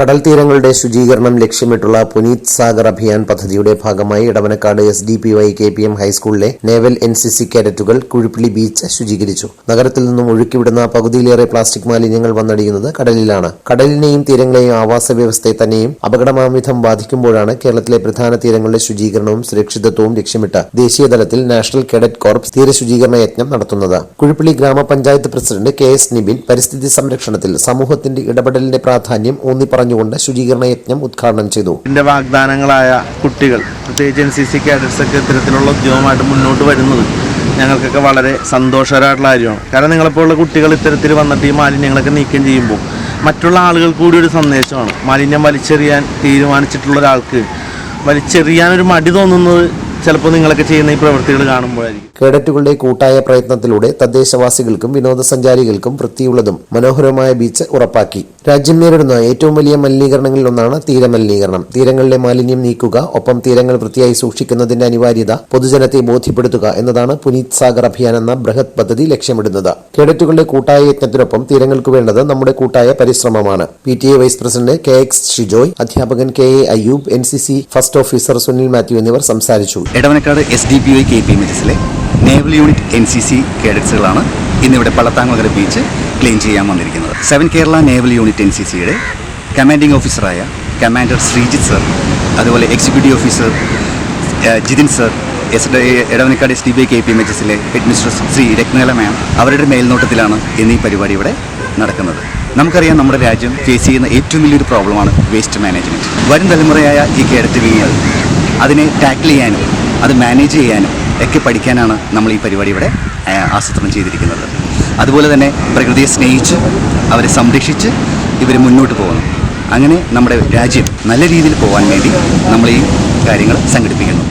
കടൽ തീരങ്ങളുടെ ശുചീകരണം ലക്ഷ്യമിട്ടുള്ള പുനീത് സാഗർ അഭിയാൻ പദ്ധതിയുടെ ഭാഗമായി Edavanakkad S D P Y K P M ഹൈസ്കൂളിലെ നേവൽ എൻ സി സി കാഡറ്റുകൾ കുഴിപ്പിളി ബീച്ച് ശുചീകരിച്ചു. നഗരത്തിൽ നിന്നും ഒഴുക്കിവിടുന്ന പകുതിയിലേറെ പ്ലാസ്റ്റിക് മാലിന്യങ്ങൾ വന്നടിയുന്നത് കടലിലാണ്. കടലിനെയും തീരങ്ങളെയും ആവാസ വ്യവസ്ഥയെ തന്നെയും അപകടമാംവിധം ബാധിക്കുമ്പോഴാണ് കേരളത്തിലെ പ്രധാന തീരങ്ങളുടെ ശുചീകരണവും സുരക്ഷിതത്വവും ലക്ഷ്യമിട്ട് ദേശീയതലത്തിൽ നാഷണൽ കേഡറ്റ് കോർപ്സ് തീരശുചീകരണ യജ്ഞം നടത്തുന്നത്. കുഴിപ്പിളി ഗ്രാമപഞ്ചായത്ത് പ്രസിഡന്റ് കെ എസ് നിബിൻ പരിസ്ഥിതി സംരക്ഷണത്തിൽ സമൂഹത്തിന്റെ ഇടപെടലിന്റെ പ്രാധാന്യം ഊന്നി പറഞ്ഞുകൊണ്ട് ശുചീകരണ യജ്ഞം ഉദ്ഘാടനം ചെയ്തു. എന്റെ വാഗ്ദാനങ്ങളായ കുട്ടികൾ പ്രത്യേകിച്ച് എൻ സി സി കാഡറ്റ്സൊക്കെ ഇത്തരത്തിലുള്ള ഉദ്യോഗമായിട്ട് മുന്നോട്ട് വരുന്നത് ഞങ്ങൾക്കൊക്കെ വളരെ സന്തോഷകരമായിട്ടുള്ള കാര്യമാണ്. കാരണം നിങ്ങളെപ്പോലുള്ള കുട്ടികൾ ഇത്തരത്തിൽ വന്നിട്ട് ഈ മാലിന്യങ്ങളൊക്കെ നീക്കം ചെയ്യുമ്പോൾ മറ്റുള്ള ആളുകൾ കൂടി ഒരു സന്ദേശമാണ്. മാലിന്യം വലിച്ചെറിയാൻ തീരുമാനിച്ചിട്ടുള്ള ഒരാൾക്ക് വലിച്ചെറിയാനൊരു മടി തോന്നുന്നത് ചിലപ്പോൾ നിങ്ങളൊക്കെ ചെയ്യുന്ന ഈ പ്രവൃത്തികൾ കാണുമ്പോഴായിരിക്കും. കേഡറ്റുകളുടെ കൂട്ടായ പ്രയത്നത്തിലൂടെ തദ്ദേശവാസികൾക്കും വിനോദസഞ്ചാരികൾക്കും വൃത്തിയുള്ളതും മനോഹരമായ ബീച്ച് ഉറപ്പാക്കി. രാജ്യം നേരിടുന്ന ഏറ്റവും വലിയ മലിനീകരണങ്ങളിൽ മലിനീകരണങ്ങളിലൊന്നാണ് തീരമലിനീകരണം. തീരങ്ങളിലെ മാലിന്യം നീക്കുക ഒപ്പം തീരങ്ങൾ വൃത്തിയായി സൂക്ഷിക്കുന്നതിന്റെ അനിവാര്യത പൊതുജനത്തെ ബോധ്യപ്പെടുത്തുക എന്നതാണ് പുനീത് സാഗർ അഭിയാൻ എന്ന ബൃഹത് പദ്ധതി ലക്ഷ്യമിടുന്നത്. കേഡറ്റുകളുടെ കൂട്ടായ യജ്ഞത്തിനൊപ്പം തീരങ്ങൾക്ക് വേണ്ടത് നമ്മുടെ കൂട്ടായ പരിശ്രമമാണ്. P T A vice president K X Shijoy അധ്യാപകൻ K A Ayyub N C C first officer Sunil Mathew എന്നിവർ സംസാരിച്ചു. Edavanakkad S D P I K P M എസിലെ naval unit N C C കേഡറ്റ്സുകളാണ് ഇന്നിവിടെ പള്ളത്താങ്കുളകര beach clean ചെയ്യാൻ വന്നിരിക്കുന്നത്. Seven Kerala naval unit N C സിയുടെ commanding ഓഫീസറായ commander Sreejith sir അതുപോലെ executive officer Jithin sir S Edavanakkad S D B K P M H എസിലെ head mistress Shri Ratnakala ma'am അവരുടെ മേൽനോട്ടത്തിലാണ് ഇന്ന് ഈ പരിപാടി ഇവിടെ നടക്കുന്നത്. നമുക്കറിയാം നമ്മുടെ രാജ്യം ഫേസ് ചെയ്യുന്ന ഏറ്റവും വലിയൊരു പ്രോബ്ലമാണ് വേസ്റ്റ് മാനേജ്മെന്റ് വരും തലമുറയായ ഈ വിങ്ങികൾ അതിനെ ടാക്കിൾ ചെയ്യാനും അത് മാനേജ് ചെയ്യാനും ഒക്കെ പഠിക്കാനാണ് നമ്മൾ ഈ പരിപാടി ഇവിടെ ആസൂത്രണം ചെയ്തിരിക്കുന്നത്. അതുപോലെ തന്നെ പ്രകൃതിയെ സ്നേഹിച്ച് അവരെ സംരക്ഷിച്ച് ഇവർ മുന്നോട്ട് പോകണം അങ്ങനെ നമ്മുടെ രാജ്യം നല്ല രീതിയിൽ പോകാൻ വേണ്ടി നമ്മൾ ഈ കാര്യങ്ങൾ സംഘടിപ്പിക്കുന്നു.